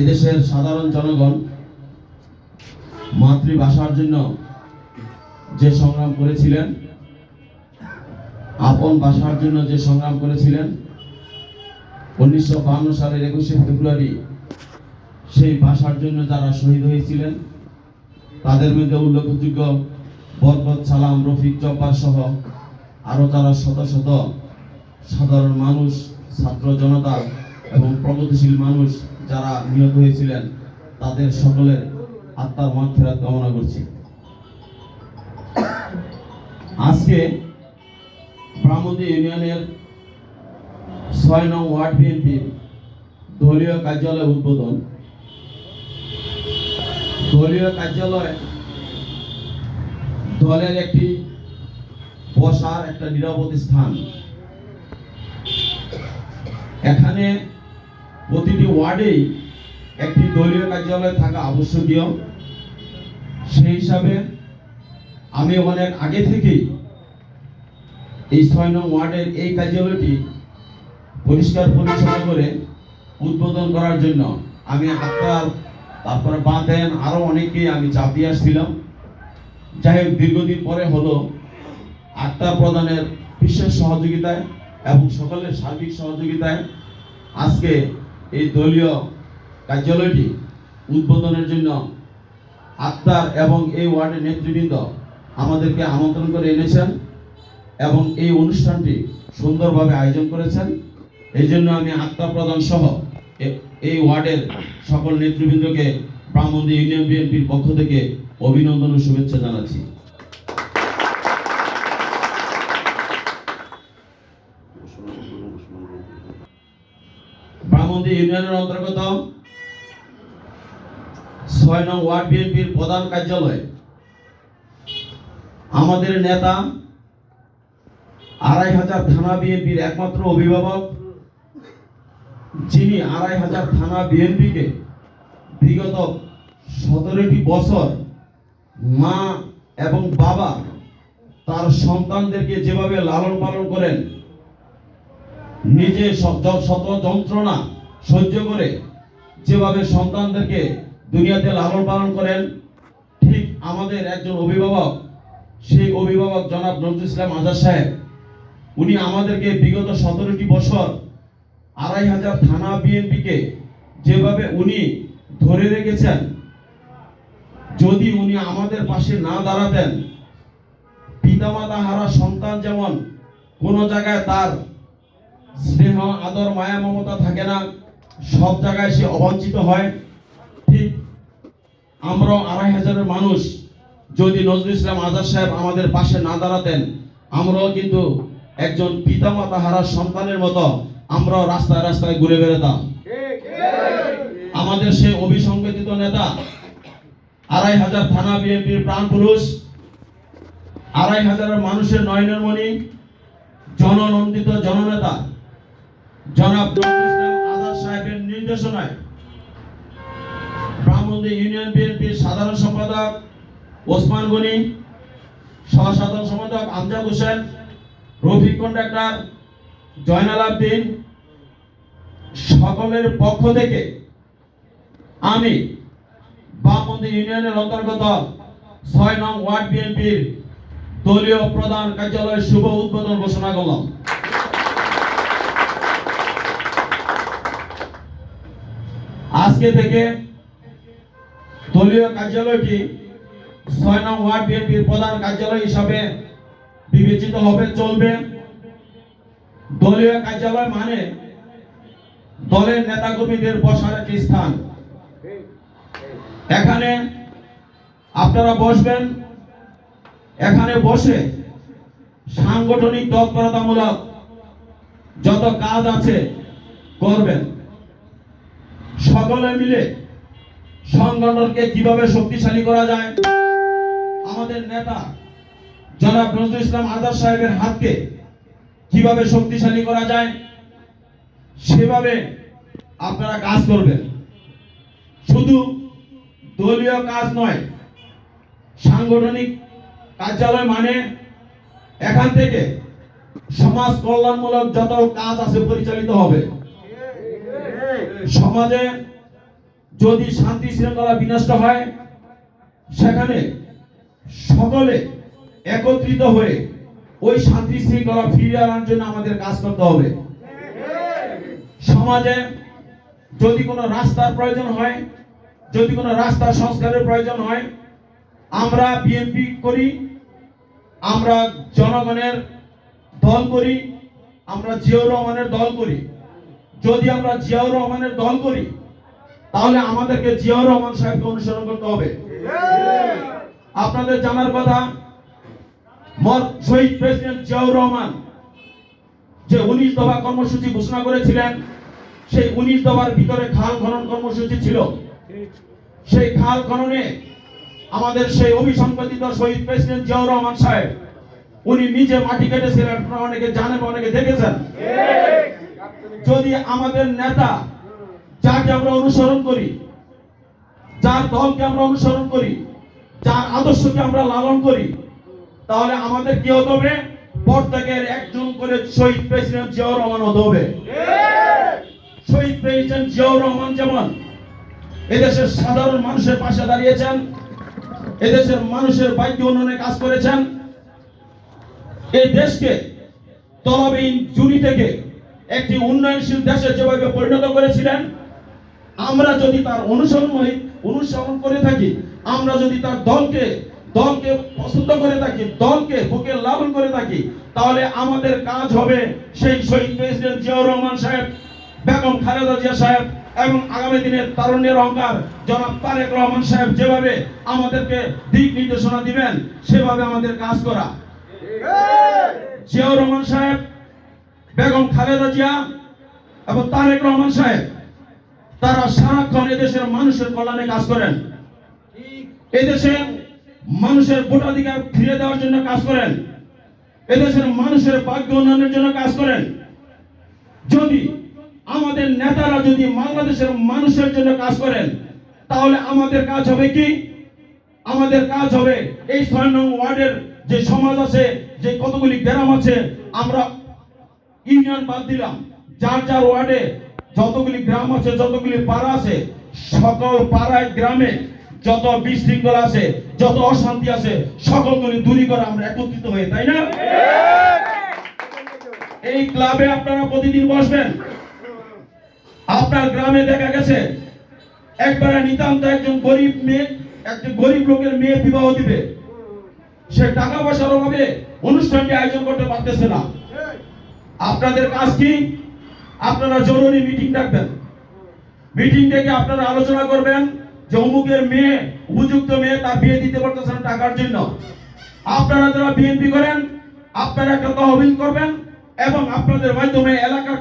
এদেশের সাধারণ জনগণ মাতৃভাষার জন্য যে সংগ্রাম করেছিলেন, আপন ভাষার জন্য যে সংগ্রাম করেছিলেন, উনিশশো বাহান্ন সালের একুশে ফেব্রুয়ারি সেই ভাষার জন্য যারা শহীদ হয়েছিলেন, তাদের মধ্যে উল্লেখযোগ্য বরবত সালাম, রফিক, জব্বার সহ আরও যারা শত শত সাধারণ মানুষ, ছাত্র জনতা এবং প্রগতিশীল মানুষ যারা নিহত হয়েছিলেন, তাদের সকলের আত্মার মাঠ ফেরত কামনা করছি। আজকে ব্রাহ্মণী ইউনিয়নের ছয় নং ওয়ার্ড বিএনপির দলীয় কার্যালয় উদ্বোধন। দলীয় কার্যালয় দলের একটি বসার একটা নিরাপদ স্থান। এখানে প্রতিটি ওয়ার্ডেই একটি দলীয় কার্যালয় থাকা আবশ্যকীয়। সেই হিসাবে আমি অনেক আগে থেকেই এই ছয় নং ওয়ার্ডের এই কার্যালয়টি পরিষ্কার পরিচ্ছন্ন করে উদ্বোধন করার জন্য আমি আক্তার তারপরে বাঁধেন আরও অনেককেই আমি চাপ দিয়ে আসছিলাম। যাই হোক, দীর্ঘদিন পরে হলো আক্তার প্রদানের বিশেষ সহযোগিতায় এবং সকলের সার্বিক সহযোগিতায় আজকে এই দলীয় কার্যালয়টি উদ্বোধনের জন্য আক্তার এবং এই ওয়ার্ডের নেতৃবৃন্দ আমাদেরকে আমন্ত্রণ করে এনেছেন এবং এই অনুষ্ঠানটি সুন্দরভাবে আয়োজন করেছেন। এই জন্য আমি আত্মা প্রধান সহ এই ওয়ার্ডের সকল নেতৃবৃন্দকে, ব্রাহ্মণী ইউনিয়ন বিএনপির পক্ষ থেকে অভিনন্দন ও শুভেচ্ছা জানাচ্ছি। ব্রাহ্মণী ইউনিয়নের অন্তর্গত ছয় নং ওয়ার্ড বিএনপির প্রধান কার্যালয়। আমাদের নেতা আড়াই হাজার থানা বিএনপির একমাত্র অভিভাবক, যিনি আড়াই হাজার থানা বিএনপিকে বিগত সতেরোটি বছর মা এবং বাবা তার সন্তানদেরকে যেভাবে লালন পালন করেন, নিজে যন্ত্রণা সহ্য করে যেভাবে সন্তানদেরকে দুনিয়াতে লালন পালন করেন, ঠিক আমাদের একজন অভিভাবক, সেই অভিভাবক জনাব নজরুল ইসলাম আজাদ সাহেব, উনি আমাদেরকে বিগত সতেরোটি বছর আড়াই হাজার থানা বিএনপিকে যেভাবে উনি ধরে রেখেছেন, যদি উনি আমাদের পাশে না দাঁড়াতেন, পিতামাতা হারা সন্তান যেমন কোনো জায়গায় তার স্নেহ, আদর, মায়া, মমতা থাকে না সব জায়গায় সে অবাঞ্ছিত হয়। ঠিক আমরাও আড়াই হাজারের মানুষ যদি নজরুল ইসলাম আজাদ সাহেব আমাদের পাশে না দাঁড়াতেন, আমরাও কিন্তু একজন পিতামাতা হারা সন্তানের মতো আমরাও রাস্তায় রাস্তায় ঘুরে বেড়াতাম। আমাদের সে অভিসংবেদিত নেতা, আড়াই হাজার থানা বিএনপির প্রাণ পুরুষ, আড়াই হাজার মানুষের নয়নের মণি জননন্দিত জননেতা, জনাব নজরুল ইসলাম সাহেবের নির্দেশনায় ব্রাহ্মণী ইউনিয়ন বিএনপির সাধারণ সম্পাদক ওসমান গনি সহ সাধারণ সম্পাদক আমজাদ হোসেন, রফিক কন্ডাক্টর, জয়নাল আবদিন, সকলের পক্ষ থেকে আমি বামপন্থী ইউনিয়নের অন্তর্গত ছয় নং ওয়ার্ড বিএনপির দলীয় প্রধান কার্যালয়ের শুভ উদ্বোধন ঘোষণা করলাম। আজকে থেকে দলীয় কার্যালয়টি ছয় নং ওয়ার্ড বিএনপির প্রধান কার্যালয় হিসাবে বিবেচিত হবে, চলবে। দলীয় কার্যালয় মানে দলের নেতাকর্মীদের বসার একটি স্থান। এখানে আপনারা বসবেন। এখানে বসে সাংগঠনিক তৎপরতামূলক যত কাজ আছে করবেন। সকলে মিলে সংগঠনকে কীভাবে শক্তিশালী করা যায়? আমাদের নেতা জনাব নজরুল ইসলাম আজাদ সাহেবের হাতকে কীভাবে শক্তিশালী করা যায়? সেভাবে আপনারা কাজ করবেন। শুধু দলীয় কাজ নয়, সাংগঠনিক কার্যালয় মানে এখান থেকে সমাজ কল্যাণমূলক যত কাজ আছে পরিচালিত হবে। সমাজে যদি শান্তি শৃঙ্খলা বিনষ্ট হয়, সেখানে সকলে একত্রিত হয়ে ওই শান্তি শৃঙ্খলা ফিরিয়ে আনার জন্য আমাদের কাজ করতে হবে। সমাজে যদি কোনো রাস্তার প্রয়োজন হয়, যদি কোনো রাস্তার সংস্কারের প্রয়োজন হয়, আমরা বিএনপি করি, আমরা জনগণের দল করি, আমরা জিয়াউর রহমানের দল করি। যদি আমরা জিয়াউর রহমানের দল করি তাহলে আমাদেরকে জিয়াউর রহমান সাহেবকে অনুসরণ করতে হবে। আপনাদের জানার কথা শহীদ প্রেসিডেন্ট জিয়াউর রহমান যে উনিশ দফা কর্মসূচি ঘোষণা করেছিলেন সেই উনিশ দফার ভিতরে খাল খনন কর্মসূচি ছিল। সেই খাল খননে আমাদের সেই অভিসম্পাদিত শহীদ প্রেসিডেন্ট জিয়াউর রহমান সাহেব উনি নিজে মাটি কেটেছিলেন আপনারা অনেকে জানেন অনেকে দেখেছেন। যদি আমাদের নেতা যাকে আমরা অনুসরণ করি, যার দলকে আমরা অনুসরণ করি, যার আদর্শকে আমরা লালন করি, তাহলে আমাদের কি হতে হবে? প্রত্যেকের একজন করে শহীদ প্রেসিডেন্ট জিয়াউর রহমান হতে হবে। শহীদ প্রেসিডেন্ট জিয়াউর রহমান যেমন এদেশের সাধারণ মানুষের পাশে দাঁড়িয়েছেন, এদেশের মানুষের বাক্য উন্নয়নে কাজ করেছেন, এই দেশকে তলাবিহীন জুড়ি থেকে একটি উন্নয়নশীল দেশে যেভাবে পরিণত করেছিলেন আমরা যদি তার অনুসরণ অনুসরণ করে থাকি আমরা যদি তার দলকে দলকে পছন্দ করে থাকি দলকে বুকে লালন করে থাকি তাহলে আমাদের কাজ হবে সেই শহীদ প্রেসিডেন্ট জিয়াউর রহমান সাহেব বেগম খালেদা জিয়া সাহেব এবং আগামী দিনের তারুণ্যের অহংকার জনাব তারেক রহমান সাহেব যেভাবে আমাদেরকে দিক নির্দেশনা দিবেন সেভাবে আমাদের কাজ করা। জিয়াউর রহমান সাহেব বেগম খালেদা জিয়া এবং তারেক রহমান সাহেব, তারা সারাক্ষণ এদেশের মানুষের কল্যাণে কাজ করেন। এদেশে মানুষের ভোটাধিকার ফিরে দেওয়ার জন্য কাজ করেন। এদেশের মানুষের ভাগ্য উন্নয়নের জন্য কাজ করেন। যদি আমাদের নেতারা যদি বাংলাদেশের মানুষের জন্য কাজ করেন, তাহলে আমাদের কাজ হবে কি? আমাদের কাজ হবে এই ছয় নং ওয়ার্ডের যে সমাজ আছে, যে কতগুলি গ্রাম আছে, আমরা ইউনিয়ন বাদ দিলাম। যার যার ওয়ার্ডে যতগুলি গ্রাম আছে, যতগুলি পাড়া আছে, সকল পাড়ায়, গ্রামে যত বিশৃঙ্খলা আছে, যত অশান্তি আছে, সকলগুলি দূরী করে আমরা একত্রিত হয়ে তাই না? এই ক্লাবে আপনারা প্রতিদিন বসবেন। আপনার গ্রামে দেখা গেছে, একবারে নিতান্ত একজন গরিব মেয়ে, একজন গরিব লোকের মেয়ে বিবাহ দিবে। সে টাকা পয়সার অভাবে অনুষ্ঠানটি আয়োজন করতে পারতেছে না। আপনাদের কাজ কি? আপনারা জরুরি মিটিং ডাকবেন। মিটিং ডেকে আপনারা আলোচনা করবেন যে অমুকের মেয়ে, উপযুক্ত মেয়ে, তার বিয়ে দিতে পারতেছে না টাকার জন্য। আপনারা যারা বিএনপি করেন, আপনারা একটা তহবিল করবেন এবং আপনাদের মাধ্যমে এলাকার